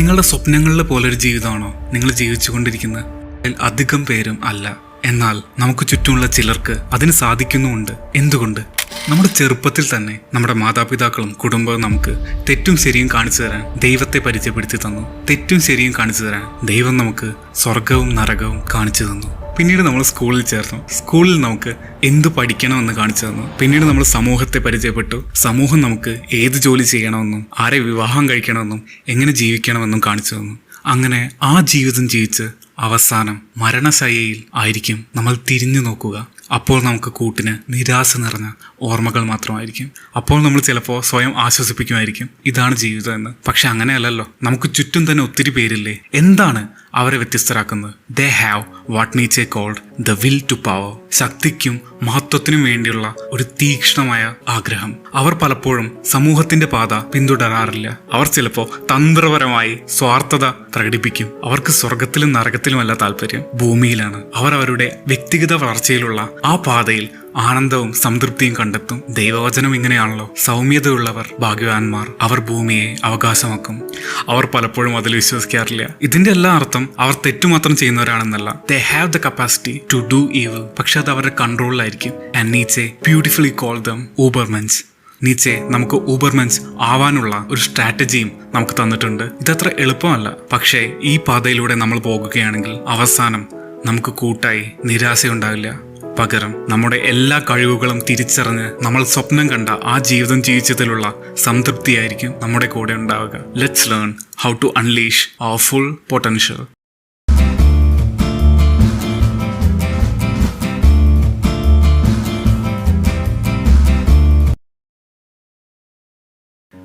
നിങ്ങളുടെ സ്വപ്നങ്ങളിലെ പോലൊരു ജീവിതമാണോ നിങ്ങൾ ജീവിച്ചുകൊണ്ടിരിക്കുന്നത്? അധികം പേരും അല്ല. എന്നാൽ നമുക്ക് ചുറ്റുമുള്ള ചിലർക്ക് അതിന് സാധിക്കുന്നുമുണ്ട്. എന്തുകൊണ്ട്? നമ്മുടെ ചെറുപ്പത്തിൽ തന്നെ നമ്മുടെ മാതാപിതാക്കളും കുടുംബവും നമുക്ക് തെറ്റും ശരിയും കാണിച്ചു തരാൻ ദൈവത്തെ പരിചയപ്പെടുത്തി തന്നു. തെറ്റും ശരിയും കാണിച്ചു തരാൻ ദൈവം നമുക്ക് സ്വർഗവും നരകവും കാണിച്ചു തന്നു. പിന്നീട് നമ്മൾ സ്കൂളിൽ ചേർന്നു. സ്കൂളിൽ നമുക്ക് എന്ത് പഠിക്കണമെന്ന് കാണിച്ചു തന്നു. പിന്നീട് നമ്മൾ സമൂഹത്തെ പരിചയപ്പെട്ടു. സമൂഹം നമുക്ക് ഏത് ജോലി ചെയ്യണമെന്നും ആരെ വിവാഹം കഴിക്കണമെന്നും എങ്ങനെ ജീവിക്കണമെന്നും കാണിച്ചു തന്നു. അങ്ങനെ ആ ജീവിതം ജീവിച്ച് അവസാനം മരണശയ്യയിൽ ആയിരിക്കും നമ്മൾ തിരിഞ്ഞു നോക്കുക. അപ്പോൾ നമുക്ക് കൂട്ടിന് നിരാശ നിറഞ്ഞ ഓർമ്മകൾ മാത്രമായിരിക്കും. അപ്പോൾ നമ്മൾ ചിലപ്പോൾ സ്വയം ആശ്വസിപ്പിക്കുമായിരിക്കും. ഇതാണ് ജീവിതം എന്ന്. പക്ഷെ അങ്ങനെയല്ലല്ലോ. നമുക്ക് ചുറ്റും തന്നെ ഒത്തിരി പേരില്ലേ? എന്താണ് അവരെ വ്യത്യസ്തരാക്കുന്നത്. They have what Nietzsche called the will to power ശക്തിക്കും മഹത്വത്തിനും വേണ്ടിയുള്ള ഒരു തീക്ഷ്ണമായ ആഗ്രഹം. അവർ പലപ്പോഴും സമൂഹത്തിന്റെ പാത പിന്തുടരാറില്ല. അവർ ചിലപ്പോൾ തന്ത്രപരമായി സ്വാർത്ഥത പ്രകടിപ്പിക്കും. അവർക്ക് സ്വർഗത്തിലും നരകത്തിലുമല്ല താല്പര്യം ഭൂമിയിലാണ്. അവർ അവരുടെ വ്യക്തിഗത വളർച്ചയിലുള്ള ആ പാതയിൽ ആനന്ദവും സംതൃപ്തിയും കണ്ടെത്തും ദൈവവചനം ഇങ്ങനെയാണല്ലോ. സൗമ്യതയുള്ളവർ ഭാഗ്യവാന്മാർ അവർ ഭൂമിയെ അവകാശമാക്കും. അവർ പലപ്പോഴും അതിൽ വിശ്വസിക്കാറില്ല. ഇതിന്റെ എല്ലാ അർത്ഥം അവർ തെറ്റുമാത്രം ചെയ്യുന്നവരാണെന്നല്ല. They have the capacity to do evil പക്ഷെ അത് അവരുടെ കൺട്രോളിലായിരിക്കും. And Nietzsche beautifully call them Ubermensch Nietzsche നമുക്ക് ഊബർമെൻസ് ആവാനുള്ള ഒരു സ്ട്രാറ്റജിയും നമുക്ക് തന്നിട്ടുണ്ട്. ഇതത്ര എളുപ്പമല്ല. പക്ഷേ ഈ പാതയിലൂടെ നമ്മൾ പോകുകയാണെങ്കിൽ അവസാനം നമുക്ക് കൂട്ടായി നിരാശയുണ്ടാവില്ല. പകരം നമ്മുടെ എല്ലാ കഴിവുകളും തിരിച്ചറിഞ്ഞ് നമ്മൾ സ്വപ്നം കണ്ട ആ ജീവിതം ജീവിച്ചതിലുള്ള സംതൃപ്തിയായിരിക്കും നമ്മുടെ കൂടെ ഉണ്ടാവുക. Let's learn how to unleash our full potential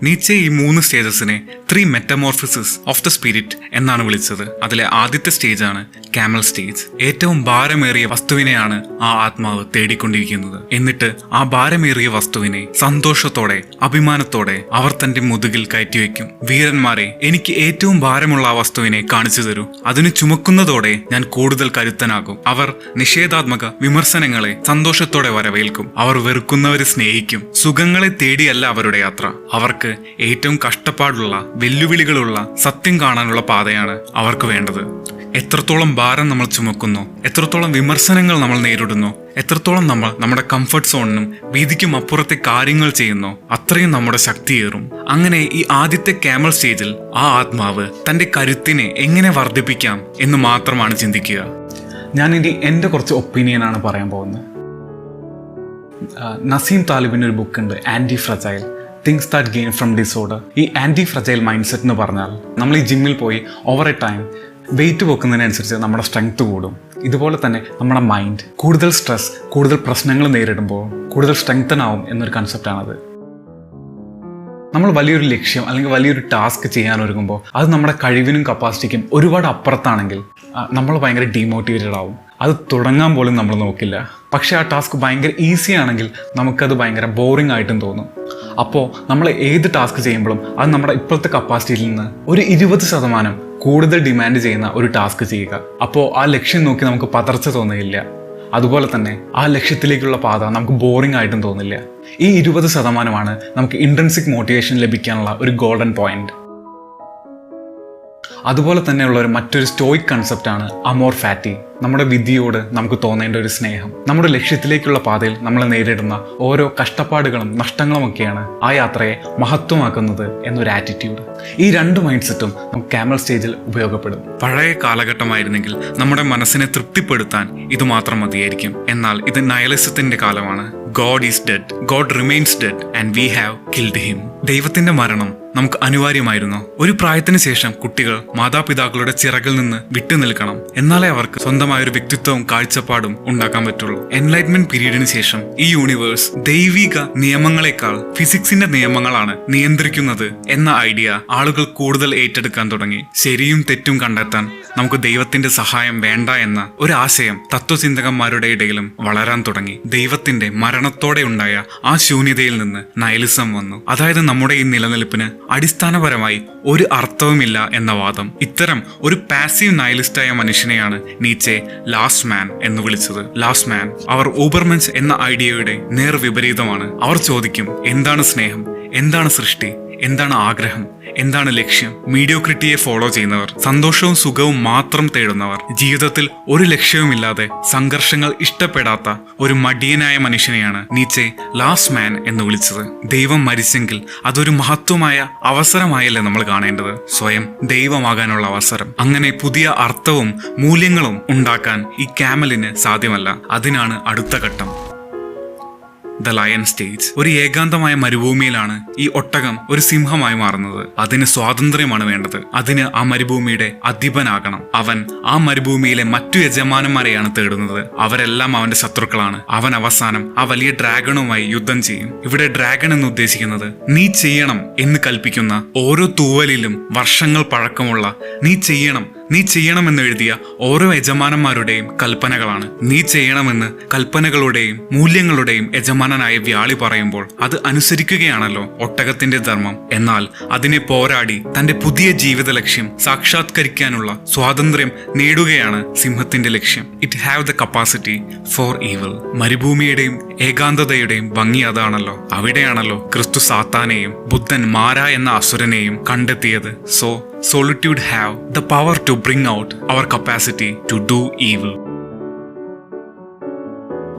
Nietzsche ഈ മൂന്ന് സ്റ്റേജസിനെ three metamorphoses of the spirit എന്നാണ് വിളിച്ചത്. അതിലെ ആദ്യത്തെ സ്റ്റേജാണ് കാമൽ സ്റ്റേജ് ഏറ്റവും ഭാരമേറിയ വസ്തുവിനെയാണ് ആ ആത്മാവ് തേടിക്കൊണ്ടിരിക്കുന്നത്. എന്നിട്ട് ആ ഭാരമേറിയ വസ്തുവിനെ സന്തോഷത്തോടെ അഭിമാനത്തോടെ അവർ തന്റെ മുതുകിൽ കയറ്റിവെക്കും. വീരന്മാരെ എനിക്ക് ഏറ്റവും ഭാരമുള്ള ആ വസ്തുവിനെ കാണിച്ചു തരൂ. അതിന് ചുമക്കുന്നതോടെ ഞാൻ കൂടുതൽ കരുത്തനാകും. അവർ നിഷേധാത്മക വിമർശനങ്ങളെ സന്തോഷത്തോടെ വരവേൽക്കും. അവർ വെറുക്കുന്നവരെ സ്നേഹിക്കും. സുഖങ്ങളെ തേടിയല്ല അവരുടെ യാത്ര. അവർക്ക് ഏറ്റവും കഷ്ടപ്പാടുള്ള വെല്ലുവിളികളുള്ള സത്യം കാണാനുള്ള പാതയാണ് അവർക്ക് വേണ്ടത്. എത്രത്തോളം ഭാരം നമ്മൾ ചുമക്കുന്നു എത്രത്തോളം വിമർശനങ്ങൾ നമ്മൾ നേരിടുന്നു എത്രത്തോളം നമ്മൾ നമ്മുടെ കംഫർട്ട് സോണിനും വീതിക്കും അപ്പുറത്തെ കാര്യങ്ങൾ ചെയ്യുന്നു അത്രയും നമ്മുടെ ശക്തിയേറും അങ്ങനെ ഈ ആദ്യത്തെ ക്യാമൽ സ്റ്റേജിൽ ആ ആത്മാവ് തന്റെ കരുത്തിനെ എങ്ങനെ വർദ്ധിപ്പിക്കാം എന്ന് മാത്രമാണ് ചിന്തിക്കുക. ഞാൻ ഇനി എന്റെ കുറച്ച് ഒപ്പീനിയനാണ് പറയാൻ പോകുന്നത്. നസീം താലിബിന്റെ ഒരു ബുക്ക് ഉണ്ട് anti fragile things that gain from disorder ഈ ആന്റി ഫ്രജൈൽ മൈൻഡ് സെറ്റ് എന്ന് പറഞ്ഞാൽ നമ്മൾ ഈ ജിമ്മിൽ പോയി ഓവർ എ ടൈം വെയിറ്റ് വെക്കുന്നതിനനുസരിച്ച് നമ്മുടെ സ്ട്രെങ്ത് കൂടും. ഇതുപോലെ തന്നെ നമ്മുടെ മൈൻഡ് കൂടുതൽ സ്ട്രെസ് കൂടുതൽ പ്രശ്നങ്ങൾ നേരിടുമ്പോൾ കൂടുതൽ സ്ട്രെങ്തൻ ആവും എന്നൊരു കൺസെപ്റ്റാണത് നമ്മൾ വലിയൊരു ലക്ഷ്യം അല്ലെങ്കിൽ വലിയൊരു ടാസ്ക് ചെയ്യാൻ ഒരുങ്ങുമ്പോൾ അത് നമ്മുടെ കഴിവിനും കപ്പാസിറ്റിക്കും ഒരുപാട് അപ്പുറത്താണെങ്കിൽ നമ്മൾ ഭയങ്കര ഡീമോട്ടിവേറ്റഡ് ആവും. അത് തുടങ്ങാൻ പോലും നമ്മൾ നോക്കില്ല. പക്ഷേ ആ ടാസ്ക് ഭയങ്കര ഈസി ആണെങ്കിൽ നമുക്കത് ഭയങ്കര ബോറിംഗ് ആയിട്ടും തോന്നും. അപ്പോൾ നമ്മൾ ഏത് ടാസ്ക് ചെയ്യുമ്പോഴും അത് നമ്മുടെ ഇപ്പോഴത്തെ കപ്പാസിറ്റിയിൽ നിന്ന് ഒരു ഇരുപത് ശതമാനം കൂടുതൽ ഡിമാൻഡ് ചെയ്യുന്ന ഒരു ടാസ്ക് ചെയ്യുക. അപ്പോൾ ആ ലക്ഷ്യം നോക്കി നമുക്ക് പതർച്ച തോന്നുകയില്ല. അതുപോലെ തന്നെ ആ ലക്ഷ്യത്തിലേക്കുള്ള പാത നമുക്ക് ബോറിംഗ് ആയിട്ടും തോന്നില്ല. ഈ ഇരുപത് ശതമാനമാണ് നമുക്ക് ഇൻട്രൻസിക് മോട്ടിവേഷൻ ലഭിക്കാനുള്ള ഒരു ഗോൾഡൻ പോയിന്റ് അതുപോലെ തന്നെയുള്ള ഒരു മറ്റൊരു സ്റ്റോയിക് കൺസെപ്റ്റാണ് അമോർ ഫാറ്റി നമ്മുടെ വിധിയോട് നമുക്ക് തോന്നേണ്ട ഒരു സ്നേഹം. നമ്മുടെ ലക്ഷ്യത്തിലേക്കുള്ള പാതയിൽ നമ്മൾ നേരിടുന്ന ഓരോ കഷ്ടപ്പാടുകളും നഷ്ടങ്ങളുമൊക്കെയാണ് ആ യാത്രയെ മഹത്വമാക്കുന്നത് എന്നൊരു ആറ്റിറ്റ്യൂഡ് ഈ രണ്ട് മൈൻഡ് സെറ്റും നമുക്ക് ക്യാമൽ സ്റ്റേജിൽ ഉപയോഗപ്പെടും. പഴയ കാലഘട്ടമായിരുന്നെങ്കിൽ നമ്മുടെ മനസ്സിനെ തൃപ്തിപ്പെടുത്താൻ ഇത് മാത്രം മതിയായിരിക്കും. എന്നാൽ ഇത് നയലസത്തിന്റെ കാലമാണ്. God is dead God remains dead and we have killed him ദൈവത്തിന്റെ മരണം നമുക്ക് അനിവാര്യമായിരുന്നു. ഒരു പ്രായത്തിന് ശേഷം കുട്ടികൾ മാതാപിതാക്കളുടെ ചിറകിൽ നിന്ന് വിട്ടു നിൽക്കണം. എന്നാലേ അവർക്ക് സ്വന്തമായ ഒരു വ്യക്തിത്വവും കാഴ്ചപ്പാടും ഉണ്ടാക്കാൻ പറ്റുള്ളൂ. എൻലൈറ്റ്മെന്റ് പീരീഡിന് ശേഷം ഈ യൂണിവേഴ്സ് ദൈവിക നിയമങ്ങളെക്കാൾ ഫിസിക്സിന്റെ നിയമങ്ങളാണ് നിയന്ത്രിക്കുന്നത് എന്ന ഐഡിയ ആളുകൾ കൂടുതൽ ഏറ്റെടുക്കാൻ തുടങ്ങി. ശരിയും തെറ്റും കണ്ടെത്താൻ നമുക്ക് ദൈവത്തിന്റെ സഹായം വേണ്ട എന്ന ഒരു ആശയം തത്വചിന്തകന്മാരുടെ ഇടയിലും വളരാൻ തുടങ്ങി. ദൈവത്തിന്റെ മരണത്തോടെ ഉണ്ടായ ആ ശൂന്യതയിൽ നിന്ന് നയലിസം വന്നു. അതായത് നമ്മുടെ ഈ നിലനിൽപ്പിന് അടിസ്ഥാനപരമായി ഒരു അർത്ഥവുമില്ല എന്ന വാദം. ഇത്തരം ഒരു പാസീവ് നയലിസ്റ്റായ മനുഷ്യനെയാണ് നീച്ചെ ലാസ്റ്റ് മാൻ എന്ന് വിളിച്ചത്. ലാസ്റ്റ് മാൻ അവർ ഊബർമെൻസ് എന്ന ഐഡിയയുടെ നേർ വിപരീതമാണ് അവർ ചോദിക്കും എന്താണ് സ്നേഹം? എന്താണ് സൃഷ്ടി? എന്താണ് ആഗ്രഹം? എന്താണ് ലക്ഷ്യം? മീഡിയോക്രിറ്റിയെ ഫോളോ ചെയ്യുന്നവർ സന്തോഷവും സുഖവും മാത്രം തേടുന്നവർ ജീവിതത്തിൽ ഒരു ലക്ഷ്യവുമില്ലാതെ സംഘർഷങ്ങൾ ഇഷ്ടപ്പെടാത്ത ഒരു മടിയനായ മനുഷ്യനെയാണ് നീച്ചെ ലാസ്റ്റ് മാൻ എന്ന് വിളിച്ചത്. ദൈവം മരിച്ചെങ്കിൽ അതൊരു മഹത്വമായ അവസരമായല്ലേ നമ്മൾ കാണേണ്ടത്? സ്വയം ദൈവമാകാനുള്ള അവസരം. അങ്ങനെ പുതിയ അർത്ഥവും മൂല്യങ്ങളും ഉണ്ടാക്കാൻ ഈ ക്യാമലിന് സാധ്യമല്ല. അതിനാണ് അടുത്ത ഘട്ടം. ദ ലയൺ സ്റ്റേജ് ഒരു ഏകാന്തമായ മരുഭൂമിയിലാണ് ഈ ഒട്ടകം ഒരു സിംഹമായി മാറുന്നത്. അതിന് സ്വാതന്ത്ര്യമാണ് വേണ്ടത്. അതിന് ആ മരുഭൂമിയുടെ അധിപനാകണം. അവൻ ആ മരുഭൂമിയിലെ മറ്റു യജമാനന്മാരെയാണ് തേടുന്നത്. അവരെല്ലാം അവന്റെ ശത്രുക്കളാണ്. അവൻ അവസാനം ആ വലിയ ഡ്രാഗണുമായി യുദ്ധം ചെയ്യും. ഇവിടെ ഡ്രാഗൺ എന്ന് ഉദ്ദേശിക്കുന്നത് നീ ചെയ്യണം എന്ന് കൽപ്പിക്കുന്ന ഓരോ തൂവലിലും വർഷങ്ങൾ പഴക്കമുള്ള നീ ചെയ്യണം നീ ചെയ്യണമെന്ന് എഴുതിയ ഓരോ യജമാനന്മാരുടെയും കൽപ്പനകളാണ്. നീ ചെയ്യണമെന്ന് കൽപ്പനകളുടെയും മൂല്യങ്ങളുടെയും യജമാനനായ വ്യാളി പറയുമ്പോൾ അത് അനുസരിക്കുകയാണല്ലോ ഒട്ടകത്തിന്റെ ധർമ്മം. എന്നാൽ അതിനെ പോരാടി തന്റെ പുതിയ ജീവിത ലക്ഷ്യം സാക്ഷാത്കരിക്കാനുള്ള സ്വാതന്ത്ര്യം നേടുകയാണ് സിംഹത്തിന്റെ ലക്ഷ്യം. It have the capacity for evil മരുഭൂമിയുടെയും ഏകാന്തതയുടെയും ഭംഗി അതാണല്ലോ. അവിടെയാണല്ലോ ക്രിസ്തു സാത്താനെയും ബുദ്ധൻ മാര എന്ന അസുരനെയും കണ്ടെത്തിയത്. So solitude have the power to bring out our capacity to do evil.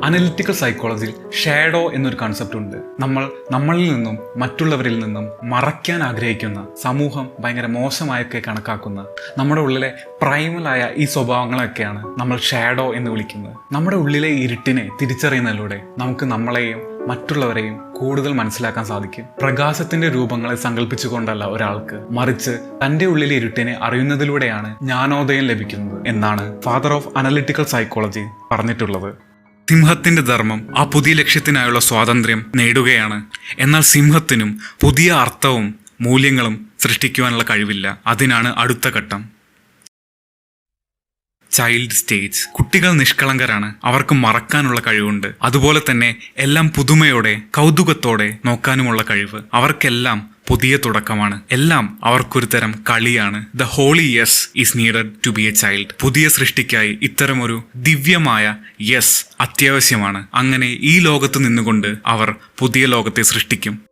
Analytical സൈക്കോളജിയിൽ ഷാഡോ എന്നൊരു കൺസെപ്റ്റ് ഉണ്ട്. നമ്മൾ നമ്മളിൽ നിന്നും മറ്റുള്ളവരിൽ നിന്നും മറയ്ക്കാൻ ആഗ്രഹിക്കുന്ന സമൂഹം ഭയങ്കര മോശമായൊക്കെ കണക്കാക്കുന്ന നമ്മുടെ ഉള്ളിലെ പ്രൈമലായ ഈ സ്വഭാവങ്ങളൊക്കെയാണ് നമ്മൾ ഷാഡോ എന്ന് വിളിക്കുന്നത്. നമ്മുടെ ഉള്ളിലെ ഇരുട്ടിനെ തിരിച്ചറിയുന്നതിലൂടെ നമുക്ക് നമ്മളെയും മറ്റുള്ളവരെയും കൂടുതൽ മനസ്സിലാക്കാൻ സാധിക്കും. പ്രകാശത്തിന്റെ രൂപങ്ങളെ സങ്കല്പിച്ചുകൊണ്ടല്ല ഒരാൾക്ക് മറിച്ച് തന്റെ ഉള്ളിലെ ഇരുട്ടിനെ അറിയുന്നതിലൂടെയാണ് ജ്ഞാനോദയം ലഭിക്കുന്നത് എന്നാണ് ഫാദർ ഓഫ് അനലിറ്റിക്കൽ സൈക്കോളജി പറഞ്ഞിട്ടുള്ളത്. സിംഹത്തിന്റെ ധർമ്മം ആ പുതിയ ലക്ഷ്യത്തിനായുള്ള സ്വാതന്ത്ര്യം നേടുകയാണ്. എന്നാൽ സിംഹത്തിനും പുതിയ അർത്ഥവും മൂല്യങ്ങളും സൃഷ്ടിക്കുവാനുള്ള കഴിവില്ല. അതിനാണ് അടുത്ത ഘട്ടം. Child stage. കുട്ടികൾ നിഷ്കളങ്കരാണ്. അവർക്ക് മറക്കാനുള്ള കഴിവുണ്ട്. അതുപോലെ തന്നെ എല്ലാം പുതുമയോടെ കൗതുകത്തോടെ നോക്കാനുമുള്ള കഴിവ്. അവർക്കെല്ലാം പുതിയ തുടക്കമാണ്. എല്ലാം അവർക്കൊരു തരം കളിയാണ്. The holy yes is needed to be a child പുതിയ സൃഷ്ടിക്കായി ഇത്തരമൊരു ദിവ്യമായ യെസ് അത്യാവശ്യമാണ്. അങ്ങനെ ഈ ലോകത്ത് നിന്നുകൊണ്ട് അവർ പുതിയ ലോകത്തെ സൃഷ്ടിക്കും.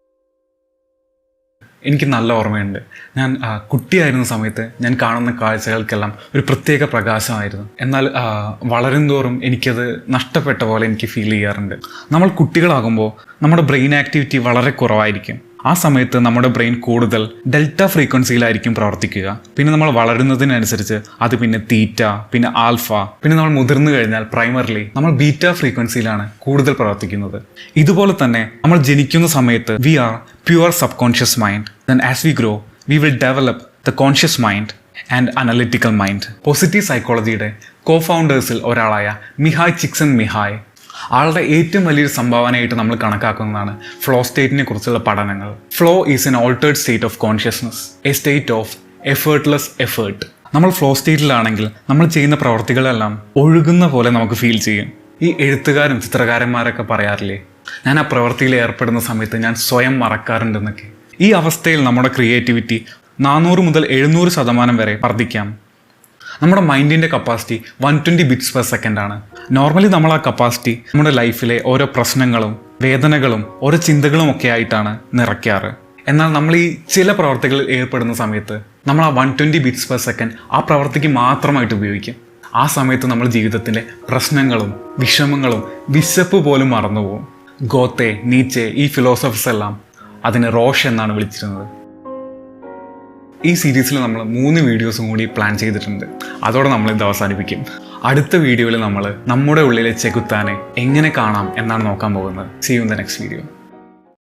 എനിക്ക് നല്ല ഓർമ്മയുണ്ട്. ഞാൻ കുട്ടിയായിരുന്ന സമയത്ത് ഞാൻ കാണുന്ന കാഴ്ചകൾക്കെല്ലാം ഒരു പ്രത്യേക പ്രകാശമായിരുന്നു. എന്നാൽ വളരുംതോറും വളരും തോറും എനിക്കത് നഷ്ടപ്പെട്ട പോലെ എനിക്ക് ഫീൽ ചെയ്യാറുണ്ട്. നമ്മൾ കുട്ടികളാകുമ്പോൾ നമ്മുടെ ബ്രെയിൻ ആക്ടിവിറ്റി വളരെ കുറവായിരിക്കും. ആ സമയത്ത് നമ്മുടെ ബ്രെയിൻ കൂടുതൽ ഡെൽറ്റ ഫ്രീക്വൻസിയിലായിരിക്കും പ്രവർത്തിക്കുക. പിന്നെ നമ്മൾ വളരുന്നതിനനുസരിച്ച് അത് പിന്നെ തീറ്റ പിന്നെ ആൽഫ പിന്നെ നമ്മൾ മുതിർന്നു കഴിഞ്ഞാൽ പ്രൈമറിലി നമ്മൾ ബീറ്റ ഫ്രീക്വൻസിയിലാണ് കൂടുതൽ പ്രവർത്തിക്കുന്നത്. ഇതുപോലെ തന്നെ നമ്മൾ ജനിക്കുന്ന സമയത്ത് we are pure subconscious mind then as we grow we will develop the conscious mind and analytical mind positive സൈക്കോളജിയുടെ കോ ഫൗണ്ടേഴ്സിൽ ഒരാളായ മിഹായ് ചിക്സൺ മിഹായ് ആളുടെ ഏറ്റവും വലിയൊരു സംഭാവനയായിട്ട് നമ്മൾ കണക്കാക്കുന്നതാണ് ഫ്ലോ സ്റ്റേറ്റിനെ കുറിച്ചുള്ള പഠനങ്ങൾ. Flow is an altered state of consciousness a state of effortless effort നമ്മൾ ഫ്ലോ സ്റ്റേറ്റിലാണെങ്കിൽ നമ്മൾ ചെയ്യുന്ന പ്രവർത്തികളെല്ലാം ഒഴുകുന്ന പോലെ നമുക്ക് ഫീൽ ചെയ്യും. ഈ എഴുത്തുകാരും ചിത്രകാരന്മാരൊക്കെ പറയാറില്ലേ ഞാൻ ആ പ്രവർത്തിയിൽ ഏർപ്പെടുന്ന സമയത്ത് ഞാൻ സ്വയം മറക്കാറുണ്ടെന്നൊക്കെ. ഈ അവസ്ഥയിൽ നമ്മുടെ ക്രിയേറ്റിവിറ്റി നാനൂറ് മുതൽ എഴുന്നൂറ് ശതമാനം വരെ വർദ്ധിക്കാം. നമ്മുടെ മൈൻഡിന്റെ capacity one twenty bits per second ആണ്. നോർമലി നമ്മൾ ആ കപ്പാസിറ്റി നമ്മുടെ ലൈഫിലെ ഓരോ പ്രശ്നങ്ങളും വേദനകളും ഓരോ ചിന്തകളും ഒക്കെ ആയിട്ടാണ് നിറയ്ക്കാറ്. എന്നാൽ നമ്മൾ ഈ ചില പ്രവർത്തികളിൽ ഏർപ്പെടുന്ന സമയത്ത് നമ്മൾ ആ one twenty bits per second ആ പ്രവർത്തിക്ക് മാത്രമായിട്ട് ഉപയോഗിക്കും. ആ സമയത്ത് നമ്മൾ ജീവിതത്തിലെ പ്രശ്നങ്ങളും വിഷമങ്ങളും വിശപ്പ് പോലും മറന്നുപോകും. ഗോത്തെ നീച്ചെ ഈ ഫിലോസഫീസ് എല്ലാം അതിനെ റോഷ് എന്നാണ് വിളിച്ചിരുന്നത്. ഈ സീരീസിൽ നമ്മൾ മൂന്ന് വീഡിയോസും കൂടി പ്ലാൻ ചെയ്തിട്ടുണ്ട്. അതോടെ നമ്മൾ ഇത് അവസാനിപ്പിക്കും. അടുത്ത വീഡിയോയിൽ നമ്മൾ നമ്മുടെ ഉള്ളിലെ ചെകുത്താനെ എങ്ങനെ കാണാം എന്നാണ് നോക്കാൻ പോകുന്നത്. See you the next video